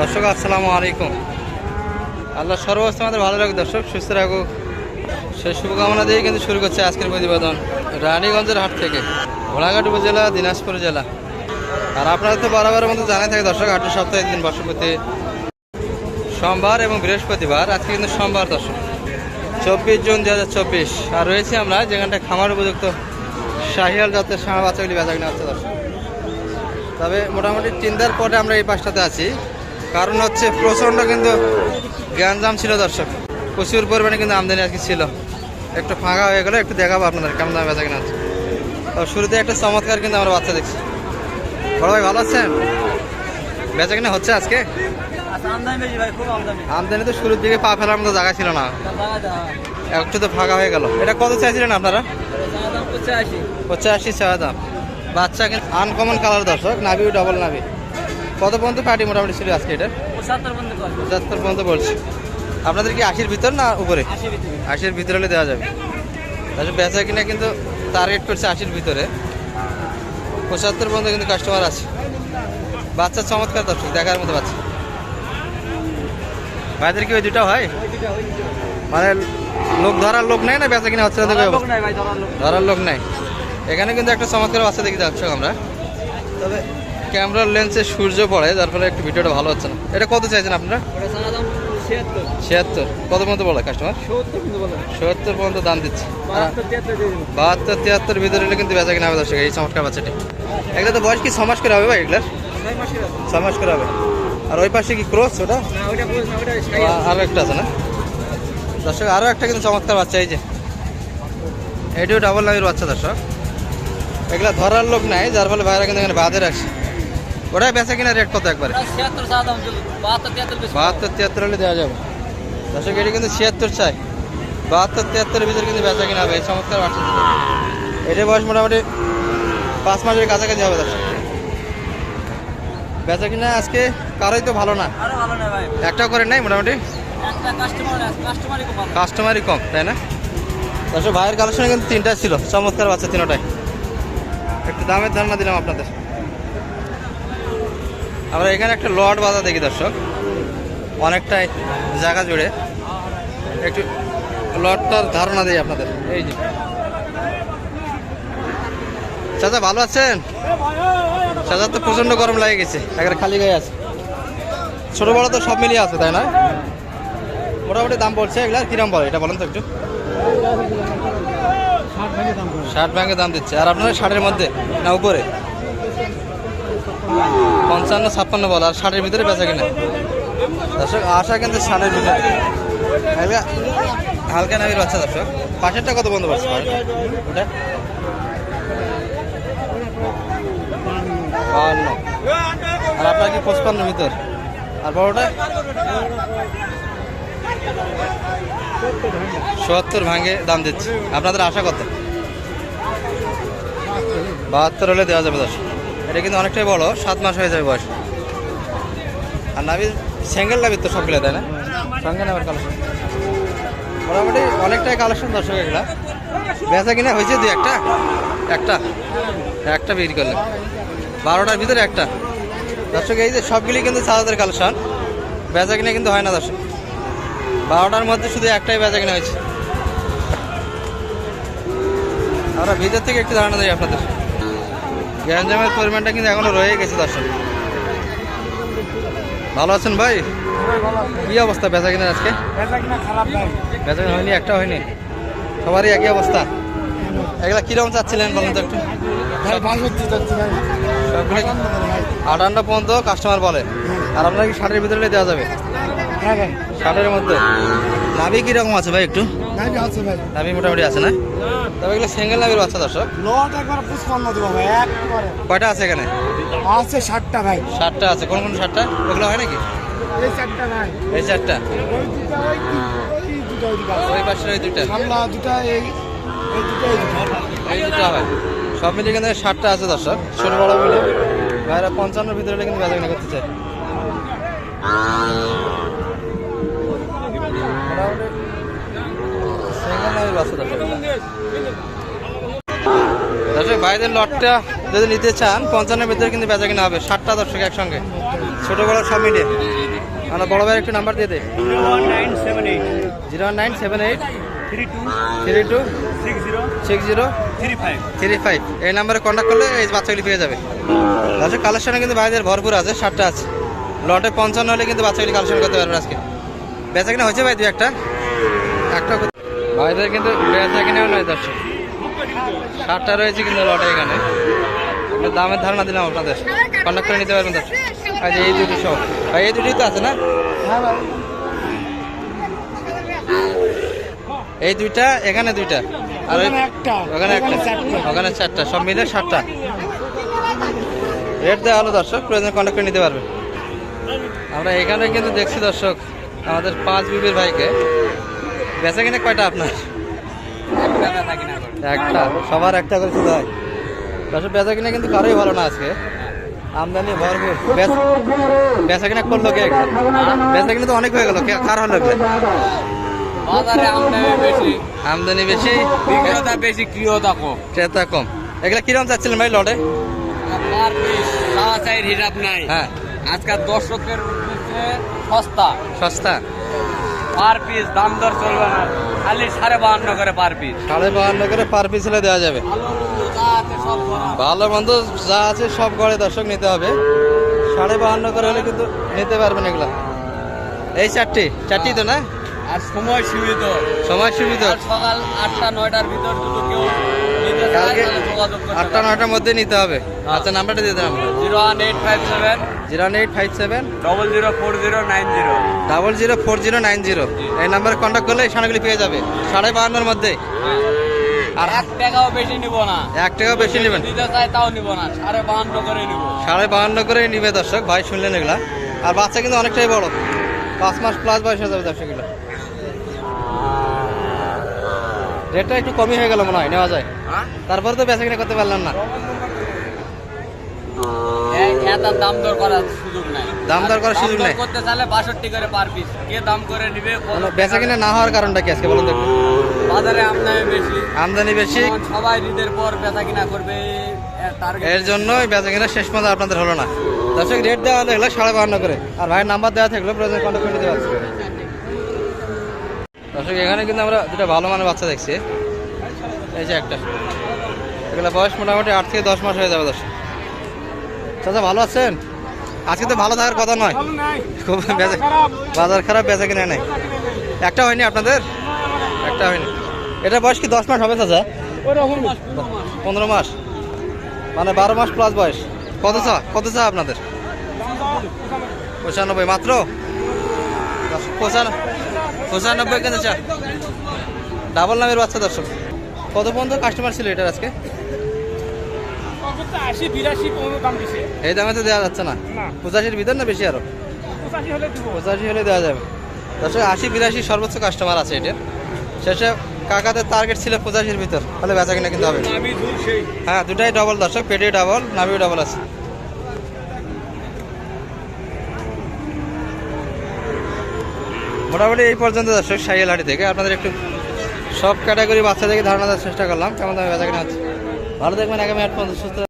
দর্শক, আসসালামু আলাইকুম। আল্লাহ সর্বস্ত আমাদের ভালো রাখুক, দর্শক, সুস্থ রাখুক। সেই শুভকামনা দিয়ে কিন্তু শুরু করছে আজকের প্রতিবেদন রানীগঞ্জের হাট থেকে, ঘোড়াঘাট উপজেলা, দিনাজপুর জেলা। আর আপনারা তো বরাবরের মতো জানাই থাকে, দর্শক হাটের সপ্তাহে দিন বর্ষপতি সোমবার এবং বৃহস্পতিবার, আজকে কিন্তু সোমবার, দর্শক। চব্বিশ জুন দু হাজার চব্বিশ। আর রয়েছি আমরা যেখানটা খামার উপযুক্ত শাহিয়াল জাতের সামা বাচ্চাগুলি বেচা কিনা হচ্ছে, দর্শক। তবে মোটামুটি চিন্তার পরে আমরা এই পাশটাতে আছি। কারণ হচ্ছে প্রচণ্ড কিন্তু জ্ঞানজাম ছিল দর্শক। প্রচুর পরিমাণে কিন্তু আমদানি আজকে ছিল। একটু ফাঁকা হয়ে গেলে একটু দেখাবো আপনাদের কেমন দামে বেচা কিনা তো শুরুতে একটা চমৎকার কিন্তু আমরা বাচ্চা দেখছি। বড় ভাই ভালো আছেন? বেচা কিনা হচ্ছে আজকে? আচ্ছা আমদানি তো শুরুর দিকে পা ফেলার মতো জায়গা ছিল না। একটু তো ফাঁকা হয়ে গেল। এটা কত চাইছিলেন আপনারা? আসি পঁচাশি। ছয় দাম। বাচ্চা কিন্তু আনকমন কালার দর্শক নাভি ডবল নাভি। কত পর্যন্ত পার্টি মোটামুটি ছিল আজকে এটা? পঁচাত্তর পর্যন্ত বলছি। আপনাদের কি আশির ভিতর না উপরে? আশির ভিতরে। হলে দেওয়া যাবে। তাহলে বেচা কিনা কিন্তু টার্গেট করছে আশির ভিতরে। পঁচাত্তর পর্যন্ত কিন্তু কাস্টমার আছে। বাচ্চা চমৎকার দর্শক দেখার মতো বাচ্চা। ভাইদের কি ওই দুটো হয়? মানে লোক ধরার লোক নেই না বেচা কিনা হচ্ছে ধরার লোক নাই এখানে কিন্তু একটা চমৎকার বাচ্চা দেখি যাচ্ছ আমরা। তবে ক্যামেরার লেন্সে সূর্য পড়ে যার ফলে একটু ভিডিওটা ভালো হচ্ছে না। এটা কত চাইছেন আপনারা? ছিয়াত্তর। কত পর্যন্ত বলে কাস্টমার সত্তর পর্যন্ত দাম দিচ্ছে। বাহাত্তর তিয়াত্তর ভিতরে হলে কিন্তু বেচা কিনা হবে দর্শক এই চমৎকার বাচ্চাটি। এগুলো তো বয়স কি ছ মাস করে হবে ভাই এগুলার? ছয় মাসের আছে ছ মাস করে হবে। আর ওই পাশে কি ক্রস ওটা? না ওইটা বলছ না ওইটা সাই আ- আরও একটা আছে না? দর্শক আরও একটা কিন্তু চমৎকার বাচ্চা এই যে। এটিও ডাবল নামের বাচ্চা দর্শক। এগুলা ধরার লোক নাই যার ফলে ভাইরা কিন্তু এখানে বাঁধে রাখছে ওটাই বেচা কিনা রেট কত একবারে? বাহাত্তর তিয়াত্তর হলে দেওয়া যাবে। দর্শক এটি কিন্তু ছিয়াত্তর চাই। বাহাত্তর তিয়াত্তরের ভিতরে কিন্তু বেচা কিনা হবে। এই চমৎকার বাচ্চা। এটার বয়স মোটামুটি পাঁচ মাসের কাছাকাছি হবে দর্শক। বেচা কিনা আজকে কারোই তো ভালো না। একটাও করে নাই মোটামুটি? কাস্টমারই কম তাই না? দর্শক ভাইয়ের কালেকশনে কিন্তু তিনটা ছিল। চমৎকার বাচ্চা তিনটাই। একটু দামের ধারণা দিলাম আপনাদের। আমরা এখানে একটা লট বাজার দেখি দর্শক। অনেকটাই জায়গা জুড়ে। একটু লটটার ধারণা দিই আপনাদের। এই যে। চাচা, ভালো আছেন? চাচা তো প্রচণ্ড গরম লাগে গেছে। একেবারে খালি গায়ে আছে। ছোটো বড় তো সব মিলিয়ে আছে, তাই না? মোটামুটি দাম পড়ছে এগুলার কিরম বলে? এটা বলেন তো একটু। ষাট ব্যাংকে দাম দিচ্ছে। আর আপনার ষাটের মধ্যে না উপরে? পঞ্চান্ন ছাপ্পান্ন বল, আর ষাটের ভিতরে বেচা কিনা। দর্শক, আশা কিন্তু ষাটের ভিতরে। হালকা হালকা নামের বাচ্চা, দর্শক। পাশেরটা কত বন্ধ পাচ্ছে ওটা? বাহান্ন। আর আপনার কি পঁচপান্ন ভিতর? আর বড়টা? সত্তর ভাঙে দাম দিচ্ছে। আপনাদের আশা কত? বাহাত্তর হলে দেওয়া যাবে দশ এটা কিন্তু অনেকটাই বড়, সাত মাস হয়ে যাবে বয়স। আর নাবি সিঙ্গেল নাবির তো সবগুলো, তাই না? সঙ্গে নামের কালেকশন মোটামুটি অনেকটাই কালেকশন দর্শক এগুলা। বেচা কিনা হয়েছে দুই একটা? একটা। একটা বিক্রি করলেন। বারোটার ভিতরে একটা। দর্শক, এই যে সবগুলি কিন্তু সাদাদের কালেকশন বেচা কিনা কিন্তু হয় না দর্শক। বারোটার মধ্যে শুধু একটাই বেচা কিনা হয়েছে। আমরা ভিতর থেকে একটু ধারণা দিই আপনাদের। গ্যাঞ্জামের পরিমাণটা কিন্তু এখনও রয়ে গেছে দর্শক। ভালো আছেন ভাই? কি অবস্থা? বেচা কিনা আজকে? বেচা কিনা হয়নি একটা হয়নি। সবারই একই অবস্থা। এগুলা কীরকম চাচ্ছিলেন বলুন তো একটু? আটান্ন পর্যন্ত কাস্টমার বলে। আর আপনার কি ষাটের ভিতরে দেওয়া যাবে? হ্যাঁ ষাটের মধ্যে। নাভি কীরকম আছে ভাই একটু? নাভি মোটামুটি আছে না? তবে এগুলো সিঙ্গেল নাভির বাচ্চা দর্শক। লোট একবার পুষ্পান্ন দেবো ভাই একবারে। কয়টা আছে এখানে? আছে ষাটটা ভাই। ষাটটা আছে। কোন কোন ষাটটা ওগুলো হয় নাকি? এই চারটা ভাই। এই চারটা? ওই দুটা ওই দুটা সামলা এই এই দুটা এই দুটা। হয়। সব মিলিয়ে কিন্তু ষাটটা আছে দর্শক। ছোট বড় মিলে ভাইরা পঞ্চান্নর ভিতরে কিন্তু কিনা করতে চায়। বাচ্চা দর্শক। ভাইদের লটটা যদি নিতে চান পঞ্চান্নের ভিতরে কিন্তু বেচা কিনা হবে ষাটটা দর্শক একসঙ্গে। ছোট বড় সব মিলিয়ে। আমরা বড় ভাইয়ের একটু নাম্বার দিয়ে দেয় zero one nine seven eight. Three two three two six zero six zero three five. Three five. এই নাম্বারে কন্ট্যাক্ট করলে এই বাচ্চাগুলি পেয়ে যাবে। দর্শক কালেকশনে কিন্তু ভাইদের ভরপুর আছে ষাটটা আছে। লটে পঞ্চান্ন হলে কিন্তু বাচ্চাগুলি কালেকশন করতে পারবে আজকে। বেচা কিনা হয়েছে ভাই দু একটা? একটা ভাইদের কিন্তু বেচা কিনেও নয় দর্শক। ষাটটা রয়েছে কিন্তু লটে এখানে। দামের ধারণা দিলাম আপনাদের। কন্ট্যাক্ট করে নিতে পারবেন দর্শক। আচ্ছা এই দুটি সব। ভাই এই দুটি তো আছে না? এই দুইটা এখানে দুইটা। আর ওখানে একটা, ওখানে চারটা। সব মিলে সাতটা। রেট দেওয়া হলো দর্শক। প্রয়োজন কন্ট্যাক্ট করে নিতে পারবে আমরা এখানে কিন্তু দেখছি দর্শক আমাদের পাঁচ বিবির ভাইকে। বেচা কিনে কয়টা আপনার? একটা। সবার একটা করে শুধু হয়। দর্শক বেচা কিনে কিন্তু কারোই ভালো না আজকে। আমদানি ভরপুর। বেচ- কিনা করল কে এগুলো? বেচা কিনা তো অনেক হয়ে গেল। কার হলো বাজারে আমদানি বেশি। আমদানি বেশি? বিক্রেতা বেশি ক্রিয়তা কম। ক্রেতা কম। এগুলা কীরকম চাচ্ছিলেন ভাই পিস হিসাব নাই? হ্যাঁ। আজকাল দর্শকের সস্তা। সস্তা? পার পিস দাম দর চলবে না। খালি সাড়ে বাহান্ন করে পার পিস। সাড়ে বাহান্ন করে পার পিস হলে দেওয়া যাবে। ভালো মন্দ যা আছে সব গড়ে দর্শক নিতে হবে। সাড়ে বাহান্ন করে হলে কিন্তু নিতে পারবেন এগুলো। এই চারটি চারটি তো না? আর সময় সীমিত। সময় সীমিত। সকাল আটটা নয়টার ভিতর যদি কেউ কালকে আটটা নয়টার মধ্যে নিতে হবে। আচ্ছা নাম্বারটা দিয়ে দিলাম zero one eight five seven zero eight five seven double zero four zero nine zero. Double zero four zero nine zero. এই নাম্বারে কন্ট্যাক্ট করলে এই সানাগুলি পেয়ে যাবে। সাড়ে বাহান্নর মধ্যে। আর এক টাকাও বেশি নিব না। এক টাকাও বেশি নেবেন। দিতে চাই তাও নিব না। সাড়ে বাহান্ন করে নিব। সাড়ে বাহান্ন করে নিবে দর্শক। ভাই শুনলেন এগুলা। আর বাচ্চা কিন্তু অনেকটাই বড়। পাঁচ মাস প্লাস বয়স হয়ে যাবে দর্শক এগুলো রেটটা একটু কমই হয়ে গেল মনে হয় নেওয়া যায়। তারপরে তো বেচা কিনা করতে পারলাম না। দাম দর করার সুযোগ নাই। দাম দর করার সুযোগ নাই। করতে চাইলে বাষট্টি করে পার পিস কে দাম করে নিবে বেচা কিনা না হওয়ার কারণটা কি আজকে বলুন দেখুন বাজারে আমদানি বেশি। আমদানি বেশি। সবাই ঈদের পর বেচা কিনা করবে টার্গেট এর জন্যই বেচা কিনা শেষ পর্যন্ত আপনাদের হলো না। দর্শক রেট দেওয়া এগুলো সাড়ে বাহান্ন করে। আর ভাইয়ের নাম্বার দেওয়া থাকল প্রয়োজন কন্ট্যাক্ট করে নিতে দর্শক এখানে কিন্তু আমরা দুটো ভালো মানের বাচ্চা দেখছি। এই যে একটা। এগুলো বয়স মোটামুটি আট থেকে দশ মাস হয়ে যাবে দর্শক। চাচা, ভালো আছেন? আজকে তো ভালো থাকার কথা নয়। খুব বাজার খারাপ, বেচা কিনা নেই। একটা হয়নি আপনাদের? একটা হয়নি। এটা বয়স কি দশ মাস হবে চাচা? পনেরো মাস। মানে বারো মাস প্লাস বয়স। কত চা কত চা আপনাদের? পঁচানব্বই। মাত্র? পঁচান- পঁচানব্বই কিন্তু চা। ডাবল নামের বাচ্চা দর্শক। কত পর্যন্ত কাস্টমার ছিল এটার আজকে? আশি বিরাশি পনেরো দাম দিছে এই দামে তো দেওয়া যাচ্ছে না? পঁচাশির ভিতর না বেশি আরও? পঁচাশি হলে দিব। পঁচাশি হলে দেওয়া যাবে। দর্শক আশি বিরাশি সর্বোচ্চ কাস্টমার আছে এটার। শেষে কাকাদের টার্গেট ছিল পঁচাশির ভিতর। তাহলে বেচা কিনা কিন্তু হবে হ্যাঁ দুটাই ডবল দর্শক পেটে ডাবল নাভিও ডাবল আছে। মোটামুটি এই পর্যন্ত দর্শক সাইকেল থেকে। আপনাদের একটু সব ক্যাটাগরি বাচ্চা থেকে ধারণা দেওয়ার চেষ্টা করলাম। কেমন দামে বেচা কিনা হচ্ছে? ভালো দেখবেন আগামী আট পর্যন্ত সুস্থ